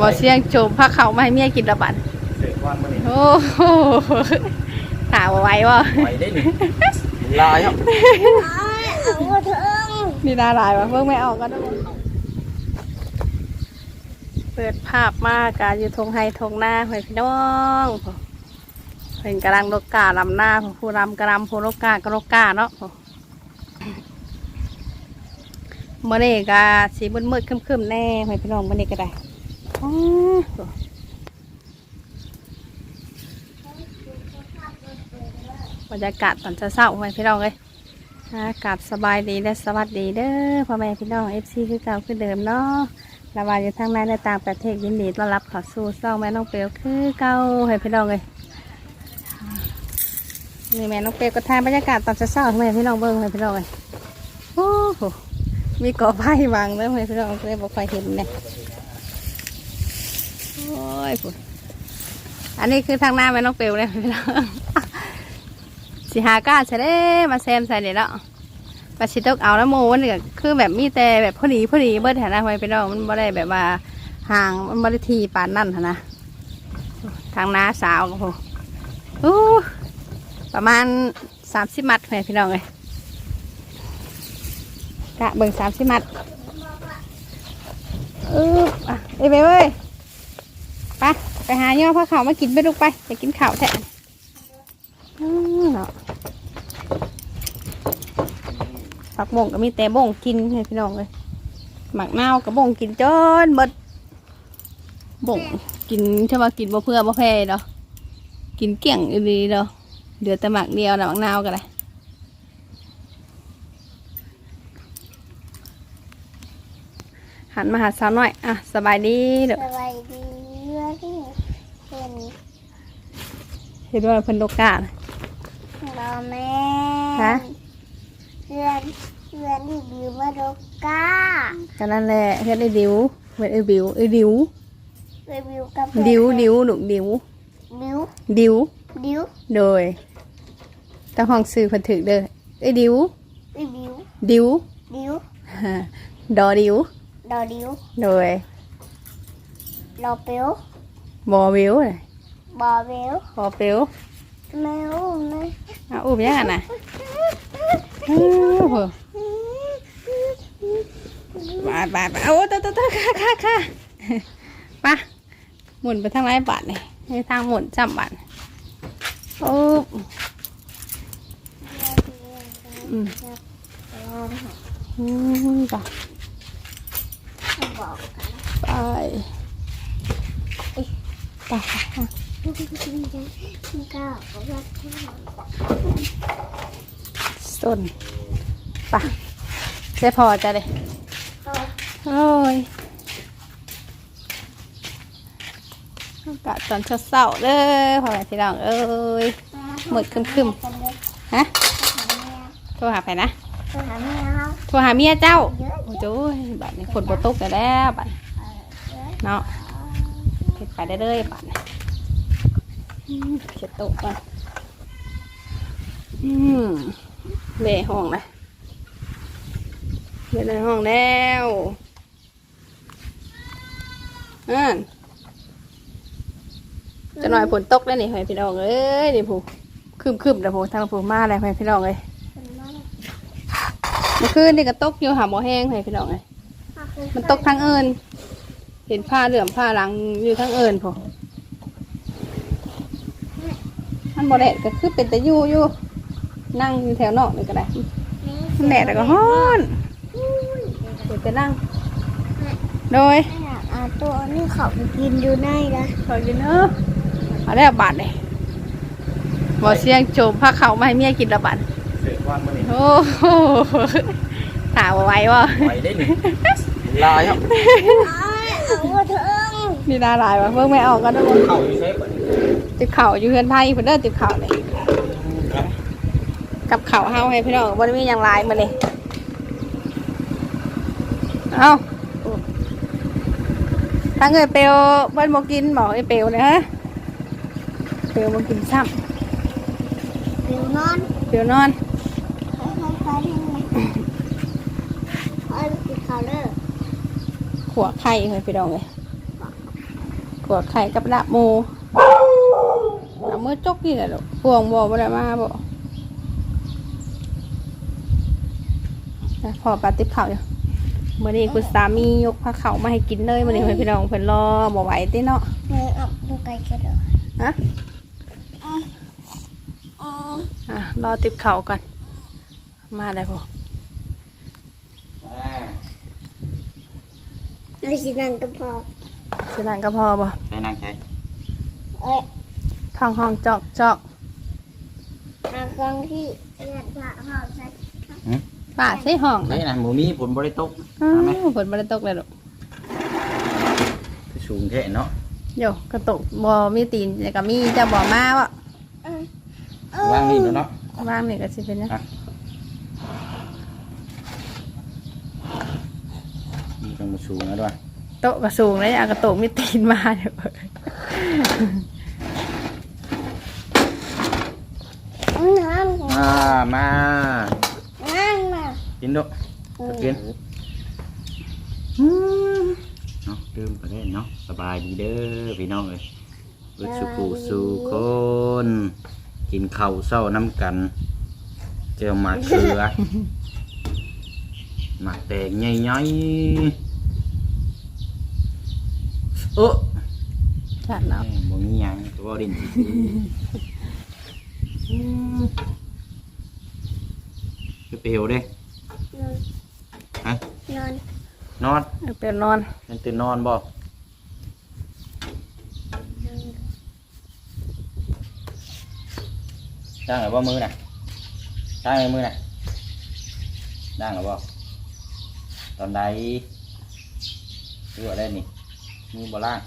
บ่เสียงโจมพาเขามาให้เมียกินละบัดเสร็จวันมานี่โอ้โหถามว่าไหว้บ่ไปได้หนึ่งลายครับเอาเถอะนี่น่าหลายว่ะเพิ่งไม่ออกก็ได้เปิดภาพมากการอยู่ทงไฮทงหน้าเฮ้ยพี่น้องเห็นกำลังนกกาลำหน้าผู้รำกระลำผู้นกกากระนกกาเนาะเมื่อนี้ก็สีมืดมืดๆครึมๆแน่เฮ้ยพี่น้องเมื่อนี้ก็ได้อ๋อ บรรยากาศตอนเช้าๆเฮ้พี่น้องเลยอากาศสบายดีและสวัสดีเด้อพ่อแม่พี่น้องเอฟซีคือเก่าคือเดิมเนาะระบายอยู่ทางในและต่างประเทศยินดีต้อนรับเขอสู่ซ่องแม่น้องเปลวคือเก่าให้พี่น้องเลยนี่แม่น้องเปลวก็ทายบรรยากาศตอนเช้าๆให้แม่พี่น้องเบิ้งให้พี่น้องเลยโอ้โหมีกอไผ่วางแล้วให้พี่น้องเลยบอกไฟเห็นเนี่ย โอ้ยอันนี้คือทางหน้าแม่น้องเปลวเลยพี่น้องสิหาก้าใช่เด้มาแซมใส่เดี๋ยวเนาะปลาชิตกเอาแล้วโมมันก็คือแบบมีแต่แบบพอดีพอดีเบิร์ดแถนะไว้ไปน้องมันบ่ได้แบบว่าห่างมันบ่ได้ทีปานนั่นนนะทางน้าสาวก็พออู้ประมาณสามสิบมัดแม่พี่น้องเลยกะเบิ่งสามสิบมัดเอออะเอ้ยไปเว้ย ไปไปหาย่อพ่อเขามากินไปลูกไปไปกินข้าวแทนอืมเนาะผักบงก็มีแต่บงกินให้พี่น้องเลยหมักเน่ากับบ่งกินจนเบิดบ่งกินใช่ว่ากินบ่เพื่อบ่แพ้เนาะกินเกลี้ยงอีดีเนาะเดือดแต่หมักเดียวนะหมักเน่ากันเลยหันมาหาสาวน้อย อะ สบายดีเด้อสบายดีเรื่องที่เป็น เห็นว่าเพิ่นโลกานะเราแม่ฮะเรื่องเรื่องที่บิวมาโดก้ากันนั่นแหละเฮ็ดไอ้ดิวเฮ็ดไอ้บิวไอ้ดิวรีวิวกับดิวดิวหนุกดิวบิวดิวดิวโดยเจ้าห้องซื้อเพิ่นถึกเด้อเอ้ยดิวรีวิวดิวดิวดอดิวดอดิวโดยรอเปียวบอวิวเลย บอเบลบอเปียวแมวแม่เอาอุ้มยังไงน่ะอ้าวโหบาดบาดบาดโอ้ตัวตัวตัวค่ะค่ะค่ะไปะหมุนไปทางไรบาทนี่ให้ทางหมุนจำบาทโอ้อืมอืมไปบอกไปไปก้าวก็รักที่ ส้นไปเสียพอจะเลยโอ้ยกาศตอนเช้าๆเลยพอแม่พี่น้องเอ้ยหมดคึมฮะโทรหาใครนะไปหาแม่ครับโทรหาเมียเจ้าโอ้โจ้ยบัดนี้ฝนบ่ตกแล้วแหล้วบัดเนาะเก็บไปได้เลยบัดนี้ เก็บตกก่อนอืมเละห้องเลยเละในห้องแล้วอ่านจะหน่อยฝนตกแล้วนี่ให้พี่น้องเอ้ยนี่ผู้คืมๆแต่ผู้ทางผู้มาแล้วให้พี่น้องเอ้ยเมื่อคืนนี่ก็ตกอยู่หาหมอแห้งให้พี่น้องเอ้ยมันตกทั้งเอิญเห็นผ้าเหลื่อมผ้าหลังอยู่ทั้งเอิญพอ มันบ่แดดก็คือเป็นแต่อยู่อยู่นั่งอยู่แถวนอกนี่ก็ได้มันแดดแล้วก็ฮ้อนเดี๋ยวจะนั่ง โดยอ่าตัวนี้เขาไปกินอยู่ในนะขอกินเนอะเอาได้บาทเลยบ่เสียงโจมผ้าเขาวมาให้เมียกินละบาทเสร็จวันมานี่โอ้โหถามว่าไหว้บ่ไปได้หนึ่งลายครับเอาเถอะนี่น่าหลายว่ะเพิ่งไม่ออกก็ได้เข้าอยู่ใช่ปะ ติบเข่าอยู่เฮือนไพ่เพิ่นเด้อติบเข่าเลยกับเขาวเฮาให้พี่น้องบ่ได้มีอย่างหลายมาเลยเอาถ้าเงินเปลวเพิ่นบ่กินบอกไอ้เปลวนะฮะเปลวบ่กินซ้บิวนอนำเปลวนอนไปไปไปเอาไปเขาเลยขัวไข่ให้พี่น้องเลยวดไข่กับดาบหมู เอามือจกนี่แหละลูกพวงบ่บ่ได้มาบ่นะพอปลาติบข้าวอยู่มื่อนี้คุณสามียกผ้าเขาวมาให้กินเลยมื่อนี้เพื่อนพี่น้องเพิ่นรอบ่ไหวติเนาะเนื้อออกดูไก่กระโดดฮะอืมอะรอติบเขาวก่อนมาได้พอไม่ใช่นั่นก็พอสินั่นก็พอบ่ใช้นางใช้เอ้ย ท้องห้องจอกจอกนางกองที่เรียนพระเขาใช้ป้าใส่ห้องใช้นะหมูมีผลบริตกอ้าเอาไหมวฝนบ่ได้ตกเลยลูกสูงแค่เนาะโยกระตกบ่มีตีนแต่ก็มีเจะบ่มาบ่อืมว่างนี่แล้วเนาะว่างนี่ก็สิเป็นนะอะมีตรงมาสูงแล้วด้วยโต๊ะก็สูงเลยเอากระโตกมีตีนมาเดี๋ยว น้ำ มามาน้ำมากินดูกินเนาะดื่มไปได้เนาะสบายดีเด้อพี่น้องเอ้ยเบิดสุกูสู่คนกินข้าวเศร้าน้ำกัน เจอหมากเขือหมากแตงใหญ่ๆเออจัดแล้วแม่บ่มีหยังตัวดินไป เปลวเด้นอนฮะนอนนอนเอาเป็นนอนมันตื่นนอนบ่จ้างหรือว่ามือน่ะจ้างหรือมือน่ะจ้างหรือบ่ตอนใดรู้ว่าได้นี่มือบ่ล่าง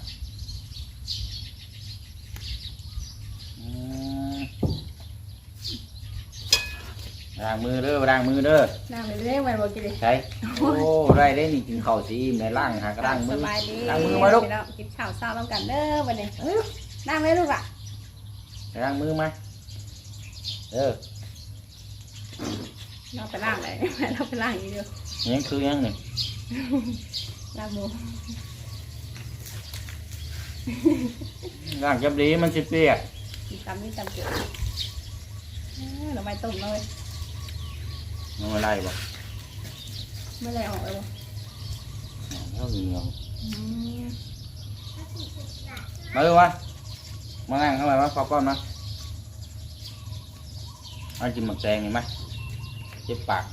อืม ล้างมือเด้อล้างมือเด้อนั่งไปเรื่อยไปบ่กินเลยใช่โอ้ได้ได้นี่กินข้าวสีในล่างหากล้างมืสอบายดีล้างมือมาลูกพี่น้องกินข้าวเช้าต้องกันเด้อวันนี้นั่งเลยลูกอะล้างมือมาเออเราไปล่างเลยเราไปล่างอีกเดียวยังคือยังนี่ล่างหมูล้างจับดีมันสิเปียกกินตำนี่ตำเกลือเออเราไม่ต้มเลย มันอะไรบ่ไม่ได้ออกเลยบ่เท่าเหนียวอืมมาดูวะมานั่งเข้ามาว่าขอก้อนมาเอากินหมึกแดงนี่ไหมเจ็บปาก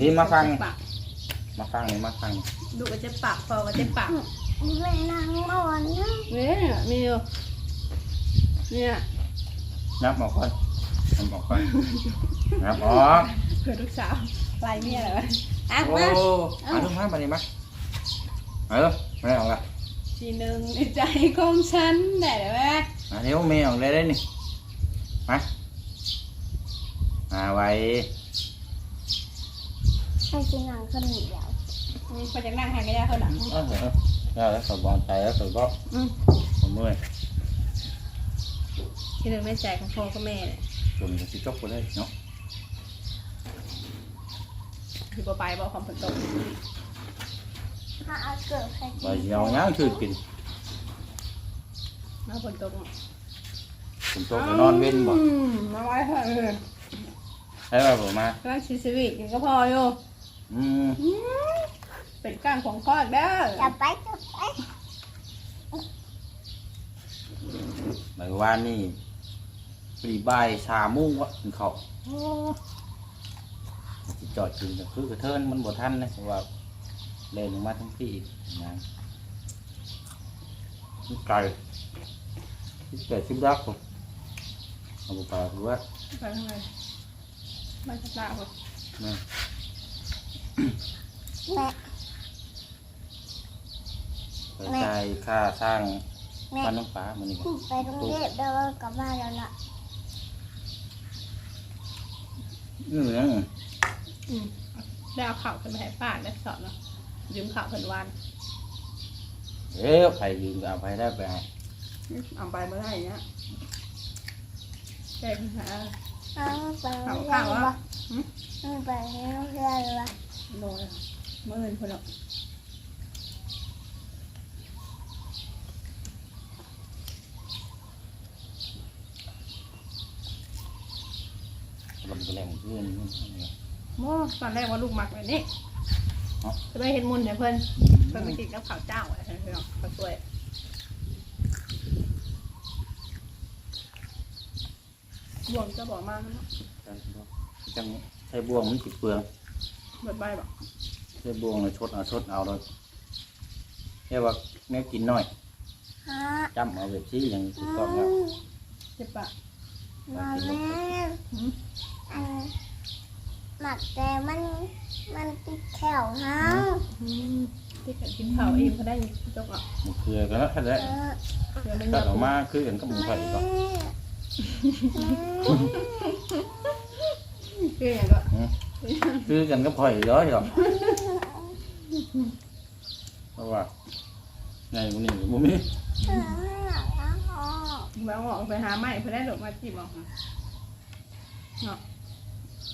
นี่มาฟัง เจ็บปกมาฟังนี่มาฟังดูก็เจ็บปากพอก็เจ็บปากแม่นางนอนนะเนี่ยมีอยู่เนี่ยนับออกก่อนนับออกก่อน นับออกเพื่อลูกสาวไล่เมียเลยวะอะโอ้มาเอาทุกท่านไปนี่มาเออไม่ได้ออกละทีหนึ่งในใจของฉันได้ไหมมาเดี๋ยวแม่ออกเลยได้นี่มามาไว้ให้กินหนังข้าวเหนียวมีคนจะนั่งให้ก็ได้เท่านั้นเออเออแล้วแล้วสบองใจแล้วสบองอืมผมเมื่อยทีหนึ่งในใจของพ่อกับแม่เนี่ยจมจะสิจบไปเลยเนาะ คือบ่ไปบ่ความฝนตกถ้าเอาเกิดใครไปเหงาย่างชื่อกินมาฝนตกผมโตก็นอนเว้นบ่อืมมาไว้เถอะเออให้ว่าผมมากำลังชีสวิตกินก็พออยู่อืมอืมเป็นก้างของพ่ออีกเด้อ จะไปจะไปหมายว่านี่ปรีบายชามุ่งวะกินข้าวสิ จอดกินก็คือกระเทินมันบ่ทันนะเพราะว่าเล่นลงมาทั้งที่อีกนะนี่ไก่ที่แปดสิบดักผมเอาไปปลาคือว่าไปทางไหนมาจากหน้าคนนะแม่ไปจ่ายค่าสร้างแม่บ้านน้องฟ้ามันนี่ก่อนไปโรงเรียนเดี๋ยวกลับบ้านแล้วล่ะอือยังอื ได้เอาข่าวเพิ่นไปให้ป้าได้สอนเนาะยืมข่าวเพิ่นวันเอ๊ะใครยืมเอาไปได้ไปเอาไปเมื่อไหร่เนี้ยแด้เพิ่นหาเอาไข่าวข่าวว่าเไปให้ลูกได้วะโดนเมื่อเงินเพิ่นเนาะลำแรงเพื่อน โม่ตอนแรกว่าลูกหมักแบบนี้จะไปเห็นมุนเนี่ยเพื่อนเพื่อนไปกินกับข้าวเจ้าอะไรเพื่อนเขาช่วยบ่วงจะบอกมากนะจังใช้บ่วงมันติดเปลืองเบิดใบบอกใช้บ่วงเลยชดเอาชดเอาเลยแค่ว่าแม่กินน้อยฮะจำเอาแบบซี่อย่างถูกต้องแล้วเจ็บปะมาแม่หืมอัน หมักแต่มันมันติดแถวเฮาอืมที่เกิดกินข้าวเองเขาได้จกอะมันเกลือกันแล้วแค่นั้นเออเดี๋ยวไม่ตัยาดออกมาคือกันก็หมูแม่ไข่ก็คืออย่างก็คือกันก็พอยย้อยหรอกเพราะว่าไงพวกนี้บุมีเออล้างออกแล้วออกไปหาไม้เพื่อได้ดอกมาจีบออกมาเนาะ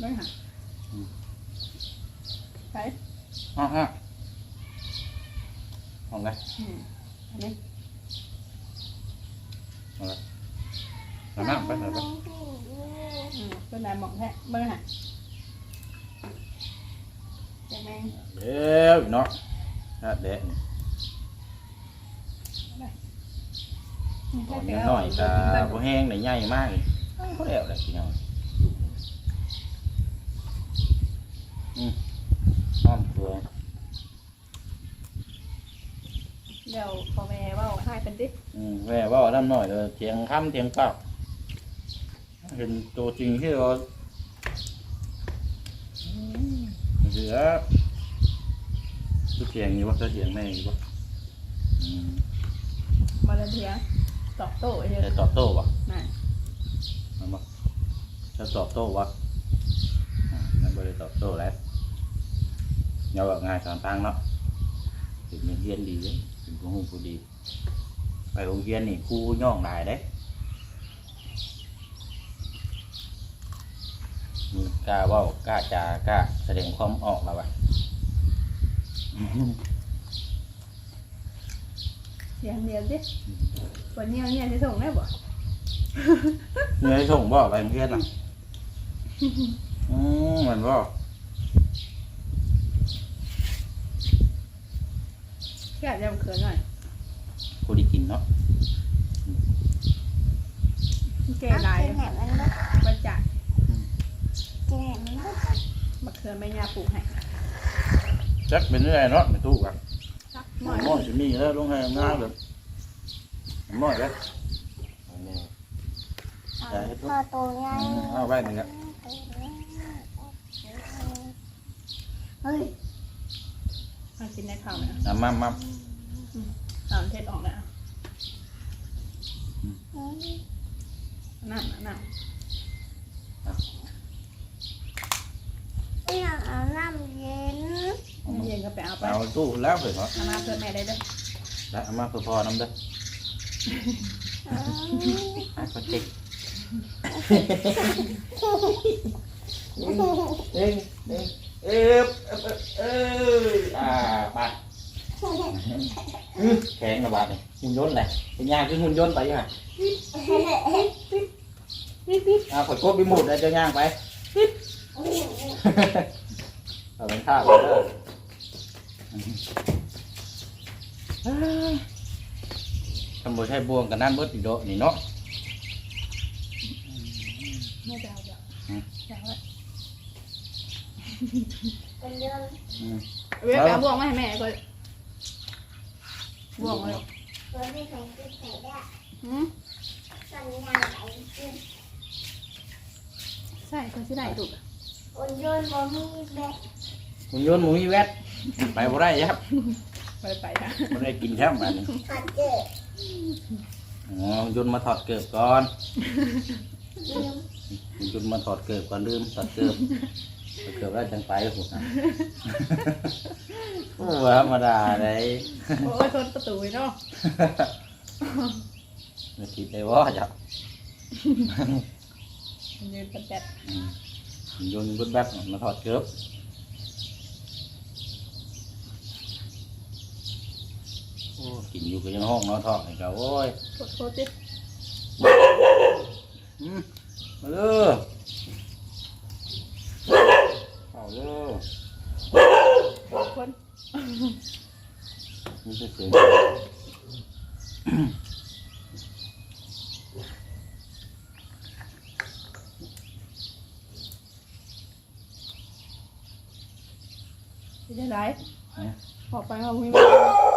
ไม่หา ไปอ๋อฮะเอาไงอืมอันนี้เอาไงเอาน้ำไปเลยไปอืมเป็นนายหมองแท้เบิ่งหะแจงแมงเดี๋ยวเนาะถ้าแดดนี่ตอนนี้น้อยก็บ่แห้งได้ใหญ่มากเลยก็แล้วแหละพี่น้อง อืมอ้อมตัวเดี๋ยวพอแม่เว่าให้เป็นดิอืมแม่ว่าน้ำหน่อยเลยเทียงค่ำเทียงเปล่าเห็นตัวจริงที่เราเหลือตัวเทียงอยู่วะตัวเทียงแม่อยู่วะอืมมาเลเทียตอบโต้เยจะอะตอบโต้วะนั่นมาบ่จะตอบโต้วะอ่านั่นบ่ได้ตอบโต้แล้ว เงาแบบง่ายสามทางเนาะถึงเฮียนดีเลยถึงผู้หูผู้ดี ไปโรงเรียนนี่ครูย่องได้เด้มีกล้าเว่ากล้าจากล้าแสดงความออกแล้ววะเสียงเดียวดิวันนี้เนี่ยจะส่งได้บ่เงยส่งบ่ไปโรงเรียนอะอืมเหมือนบ่ แค่จะมาเขินหน่อยครูไดีกินเนาะแก่ลายกินแหนมันก็มาจัดกินแหนมันก็มาเขินไม่ยาปลูกให้จักเป็นเรื่อยเนาะไม่ถูกอะสักหหน่ม้อยอจะมีแล้วลงให้งาเลยหม้อแล้วเอาแม่พอโตใหญ่เอาไว้หนึ่งครับเฮ้ยมา กินในข้าวนะอะมามาสามเทศออกแล้วนั่นนั่นไม่อยากเอาน้ำเย็นเย็นก็ไปเอาไปเอาตู้แล้วเผื่อเนาะเอามาเพื่อแม่ได้ด้วยแล้วเอามาเพื่อพอน้ำเด้ออืมอะก็เจ็กเอ้ยเอ้ยเอ้ยเอ้ยอ่าไปอื้อแข็ง กระบาดนี่หุ่นยนต์เลยเป็นยางคือหุ่นยนต์ไปยังไงอ่าข่อยกดไปหมดแล้วจะย่างไปเอา เป็นข้าวเลยเด้อทำบุญให้บวงกันนั่นเบิดอีกโดะนี่เนาะแม่จะเอาเดี๋ยวจะเอาไว้เป็นเรื่องอืมเว้ยไปเอาบ่วงมาให้แม่ก็บ่วงเลยตัวที่ใส่กินใส่ได้หืมสัญญาไหลกินใช่คนที่ไหนถูกอุ่นโยนบ่มีแบบหุ่นยนต์หมูมีแวดไปบ่ได้ครับไปไปนะบ่ได้กินแค่มันกัดเจออ๋อหุ่นยนต์มาถอดเกิบก่อน ลืมหุ่นยนต์มาถอดเกิบก่อนลืมถอดเกิบถอด เกิบแล้วจังไปผมนะโอ้ธรรมดาเลยโอ้ยชนประตูเนาะไม่คิดเลยว่าจะยืนเป็นแดดอืมหุ่นยนต์เบิดแบบมาถอดเกิบโอ้กินอยู่ก็ยังห้องเนาะทอดให้เขาโอ้ยโทษโทษดิอืมมาเลย เด้อคนนี่จะเสียงได้ไรออกไปเอาไม่ม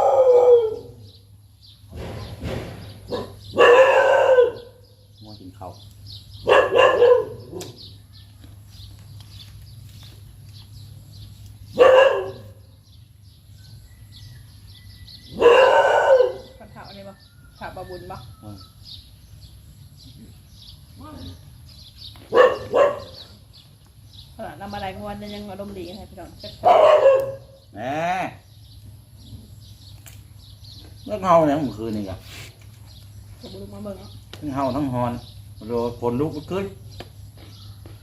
ำอะไรกวันยังอารมณ์ดีให้พี่น้องจักแหน่เรื่องเฮาเนี่ยเมื่อคืนนี่ก็ขบุญมาเบิ่งเนาะทั้งเฮาทั้งฮอนโดนฝนลุกเมื่อคืน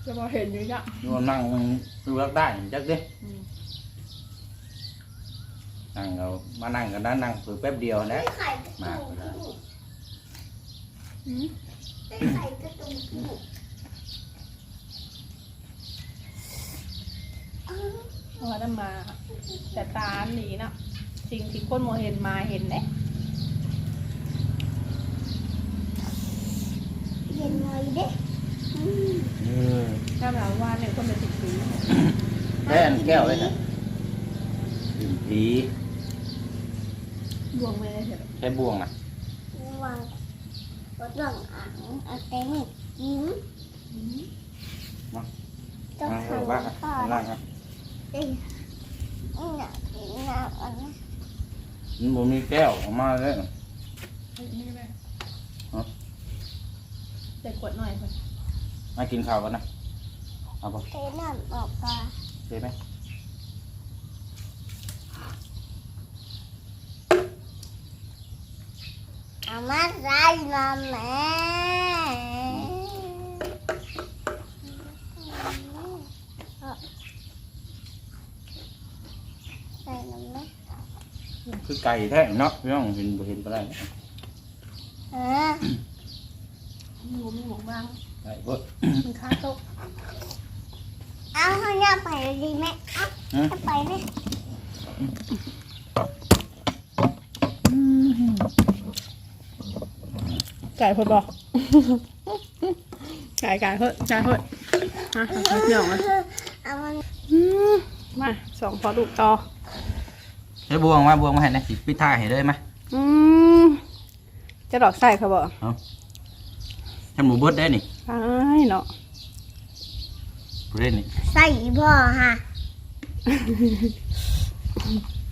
จะมาเห็นอยู่จ้ะโดนนั่งเลือกได้จักดิอืมนั่งเอามานั่งกันนะนั่งเพิ่แป๊บเดียวนะไข่กระมาตุกแล้วอืมไข่กระตุก เพราะว่าได้มา แต่ตาหนีเนาะสิ่งที่คนโมเห็นมาเห็นเด้เย็นเลยเด้อืมเออถ้าแบบว่าเนี่ยคนเป็นสิบปีแค่อันแก้วเลยนะดื่มผีดวงไม่ได้เห็นใช้บ่วงนะวางรถหลังอ่างเอาเต็มยิ้มต้องมาทำว่าก่ข้าองนล่างครับ มันบ่มีแก้วออกมาเลยนี่ไหมฮะเด็กขวดหน่อยคนมากินข้าวกันนะเอาปะเทน้ำออกก่อนใช่ไหมเอามาใส่มาแม่ใส่น้ำแม่ คือไก่แท้เนาะพี่น้องเห็นบ่เห็นก็ได้เออมีหมูมีหมูบ้างไก่เบิดมันค้าโต๊ะเอาเขาเนี่ยไปดีไหมเอาฮะจะไปไหมไก่พดบอกไก่ไก่เฮ้ยไก่เฮ้ยอะเอาเที่ยวมาเอามันอืมมาสองพอลูกต่อ ใช้บ่วงมาบ่วงมาให้นะสิปิดท่าให้เลยไหมอืมจะดอกใส่เขาบอกให้หมูเบิดได้นี่ไอ้เนาะกูเล่นนี่ใส่พ่อฮะ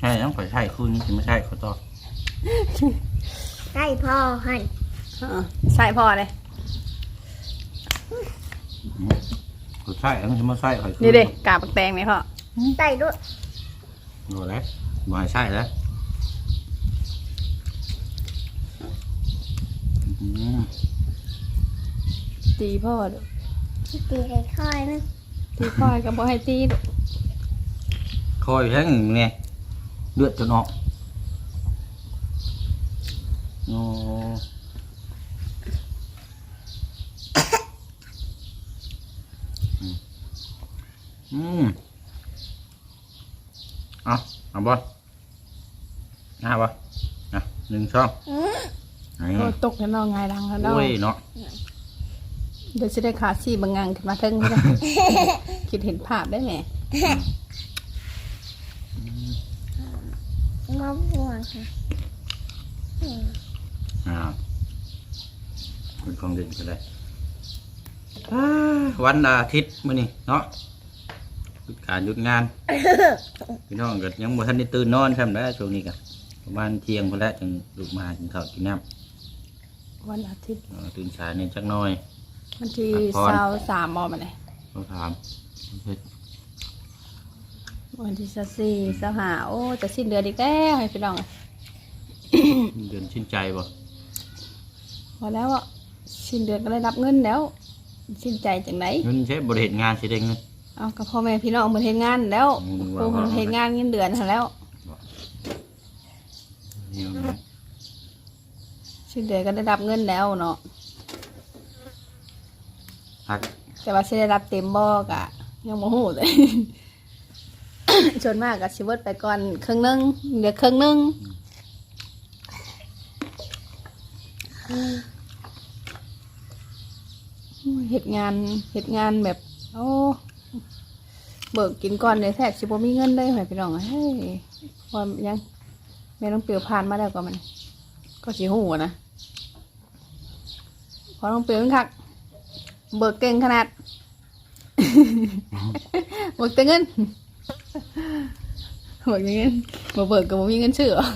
ใช่ต้องขอใช่คืนนี้สิไม่ใช่ขอต่อใส่พ่อให้อ่าใส่พอเลย ขอใช่ต้องสิมาใช่ขอคืนนี่เด็กกาบปักแตงไหมพ่อใส่ด้วยโดนแล้ว บ่ให้ใช่แล้วอืมตีพ่อเด้อตีค่อยๆนึงตีพ่อก็บอกให้ตีเด้อคอยแห้งเนี่ยเลือดจนออกโอ้อืมอืม เอาเอาบอลหน้าบอลนะหนึ่งช่องอืมอืโอ้มตกแล้วเนาะไงายดังแล้วเนาะโอ้ยเนาะเดี๋ยวจะได้ขาซี่บางงานขึ้นมาเทิงไม่ได้คิดเห็นภาพได้ไหมมะม่วงค่ะอืมอ่าเป็นของเด่นก็ได้อ่าวันอาทิตย์มื้อนี้เนาะหยุ ดการหยุดงาน พี่น้องก็ยังบ่ทันได้ตื่นนอนครับนะช่วงนี้ก็ประมาณเที่ยงพอแล้วจึงลุกมากินข้าวกินน้วันอาทิตย์ำเออตื่นสายนิดจักหน่อย วันที่พักผ่อน เสาสามมอมาเลยต้องถามเฮ็ดวันที่สิบสี่สิบห้าโอ้จะสิ้นเดือนอีกแล้วให้พี่น้องอะเดือนชื่นใจบ่พอแล้วอะสิ้นเดือนก็ได้รับเงินแล้วสิ้นใจจังไหนเงินใช้บริเหตุงานสิได้เงิน เอากับพ่อแม่พี่น้องมาเฮ็ดงานแล้วครูเฮ็ดงานเงินเดือนหั้นแล้วชื่อเดก็ได้รับเงินแล้วเนาะหักแต่ว่าสิได้รับเต็มบ่อกะ ยังโมโหเลย ส่นมากก็สิเบิตไปก่อนครึ่งนึงเหลือครึ่งนึงเฮ็ดงานเฮ็ดงานแบบ โอ้ เบิกกินก่อนเลยแทบสิบ่มีเงินได้ไหมพี่น้องเฮ้ยพอยังแม่ต้องเปลียวผ่านมาแล้วก็มัน ก็สิหูอะนะพอต้องเปลียวมันคักเบิกเก่งขนาดเบิกแต่เงินเบิกแต่เงินบ่เบิกก็บ่มีเงินชื่อหรอ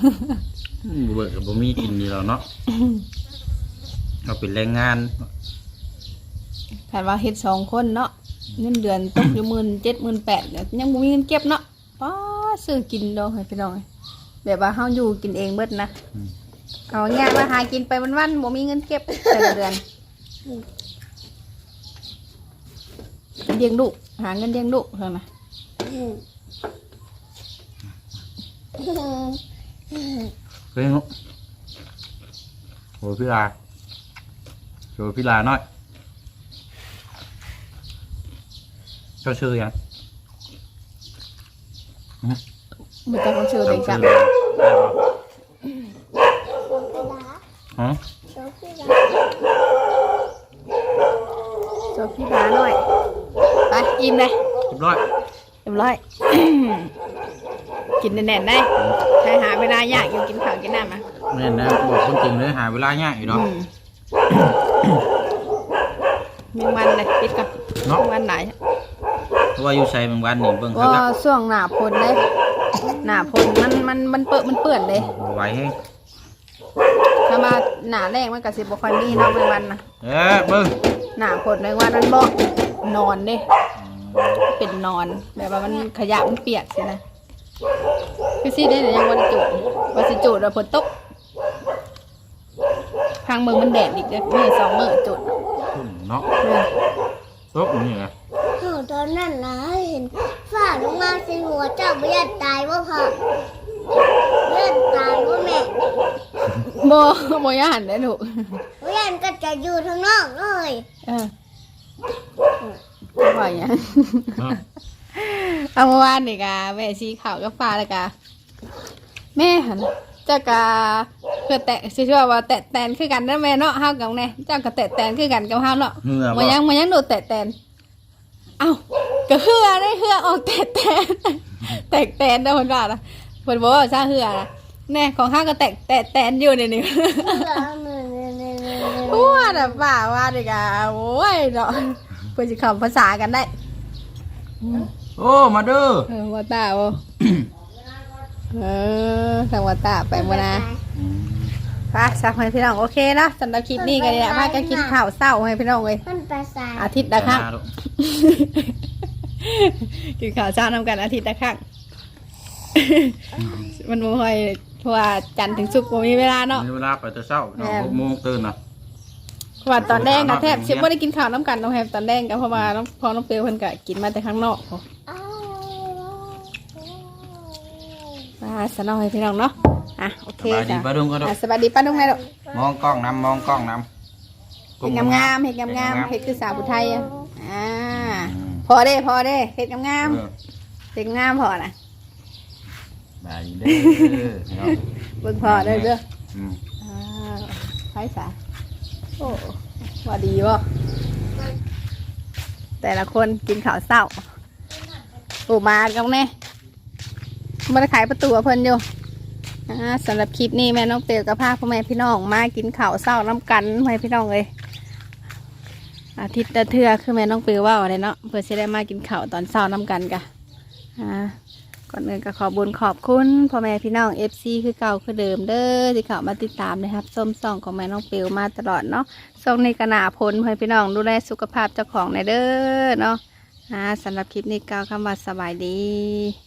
อืมเบิกกับบ่มีกินดีแล้วเนาะเราเป็นแรงงานคันว่าเฮ็ดสองคนเนาะ เงินเดือนตกอยู่หมื่นเจ็ดหมื่นแปดเนี่ยยังบ่มีเงินเก็บเนาะป้าซื้อกินดอกให้พี่น้องแบบว่าเฮาอยู่กินเองเบิดนะเอาง่ายๆว่าหากินไปวันๆบ่มีเงินเก็บแต่ละเดือนเลี้ยงลูกหาเงินเลี้ยงลูกเท่านั้นเฮ้ยนุ๊กโอ้พี่ลาโอ้พี่ลาน้อย เจ้าชื่อยังบ่ต้องชื่อเด็กจ้ะได้บ่ฮะโซพี่บาหน่อย ไปอิ่มเลยเรียบร้อยเรียบร้อย กินแน่นๆได้ใครหาเวลายากอยู่กินข้าวกินน้ำอะแม่นนะบอกคนจริงเลยหาเวลายากอยู่เนาะอืมแมงวันเลยปิดก่อนเนาะแมงวันไหน เพราะว่าอยู่ใส่บางวันนี่เบิ่งเขาว่าจะช่วงหน้าพลเลยหน้าพลมันมันมันเปิดมันเปื่อนเลยบ่ไหวให้ถ้ามาหน้าแรกมันก็สิบ่ค่อยมีเนาะแมงวันนะเอ๊ะเบิ่งหน้าพลแมงวันมันบ่นอนเด้เป็นนอนแบบว่ามันขยะมันเปียกสินะคือสิได้แต่ยังวันจุดวันสิจุดแล้วฝนตกทางเมืองมันแดดอีกเด้อมือสองมือจุดขึ้นเนาะเออตกนี่แหละโอ้ตอนนั้นนะเห็นฝ้าลงมาใส่หัวเจ้าไม่อยากตายว่าพ่อไม่อยากตายว่าแม่บ่บ่ย่านได้อลูกไม่อยากก็จะอยู่ข้างนอกเลยเออบ่อย่างเนาะเอาเมื่อวานนี่กะแม่ชี้ข่าวกับฟ้าแล้วกะแม่หันเจ้ากะเพื่อแตะชื่อว่าแตะแตนคือกันนะแม่เนาะเฮากับแน่เจ้าก็แตะแตนคือกันกับเฮาเนาะเหงื่อมาบ่ยังมายังโดดแตะแตน เอ้าก็เหือได้เหือออกแตะแตนแตกแตนได้คนว่านะเพิ่นบอกว่าซาเหือนะแน่ของข้าก็แตกแตะแตนอยู่ในนี้ว่าแต่ะป่าว่าดิกะโอ้ยเนาะเพื่อจะเข้าภาษากันได้โอ้มาเด้อเออวาตาโอเออทางวาตาไปมานะ ค่ะสักให้พี่น้องโอเคเนาะสำหรับคลิปนี้กันนี่แหละพากันกินข้าวเศร้าให้พี่น้องเลยมันประสาทอาทิตย์ละครั้งไปหาลูกกินข้าวเช้านำกันอาทิตย์ละครั้งมันบ่ค่อยเพราะว่าจันทร์ถึงศุกร์บ่มีเวลาเนาะมีเวลาไปแต่เช้าเนาะแม่นหกโมงตื่นเนาะเพราะว่าตอนแรกนะแทบโรงเรีเชื่ยนอไม่ได้กินข้าวน้ำกันน้องแฮมตอนแรกก็เพราะว่าน้องพอน้องเปลวเพิ่นก็กินมาแต่ข้างนอก พออ้าวมาสนองให้พี่น้องเนาะอะโอเคสบายดีจ้ะป้าดุงก็ดูอะสวัสดีป้าดุงไงลูกมองกล้องน้ำมองกล้องน้ำเห็ดงามๆเห็ดงามๆเห็ดคือสาวผู้ไทยอะอ่าพอเด้พอเด้เห็ดงามเออๆเห็ดงามพอนะบายดีเด้อเนาะเบิ่งพอเด้อเด้ออืมอ่าไผสาโอ้ว่าดีบ่แต่ละคนกินข้าวเศร้าปูมากันแน่ มาขายประตูเพิ่นอยู่อ่าสำหรับคลิปนี้แม่น้องเปลวกับพาพ่อแม่พี่น้องมากินข้าวเศร้าน้ำกันพ่อแม่พี่น้องเลยอาทิตย์ละเทือคือแม่น้องเปลวว่าอะไรเนาะเพื่อจะได้มากินข้าวตอนเช้าน้ำกันกะก่อนอื่นก็ขอบุญขอบคุณพ่อแม่พี่น้องเอฟซีคือเก่าคือเดิมเด้อที่เข้ามาติดตามนะครับส้มส่องของแม่น้องเปลวมาตลอดเนาะส่งในกระหนาพลพ่อพี่น้องดูแลสุขภาพเจ้าของในเด้อเนาะอ่าสำหรับคลิปนี้กล่าคำว่าสบายดี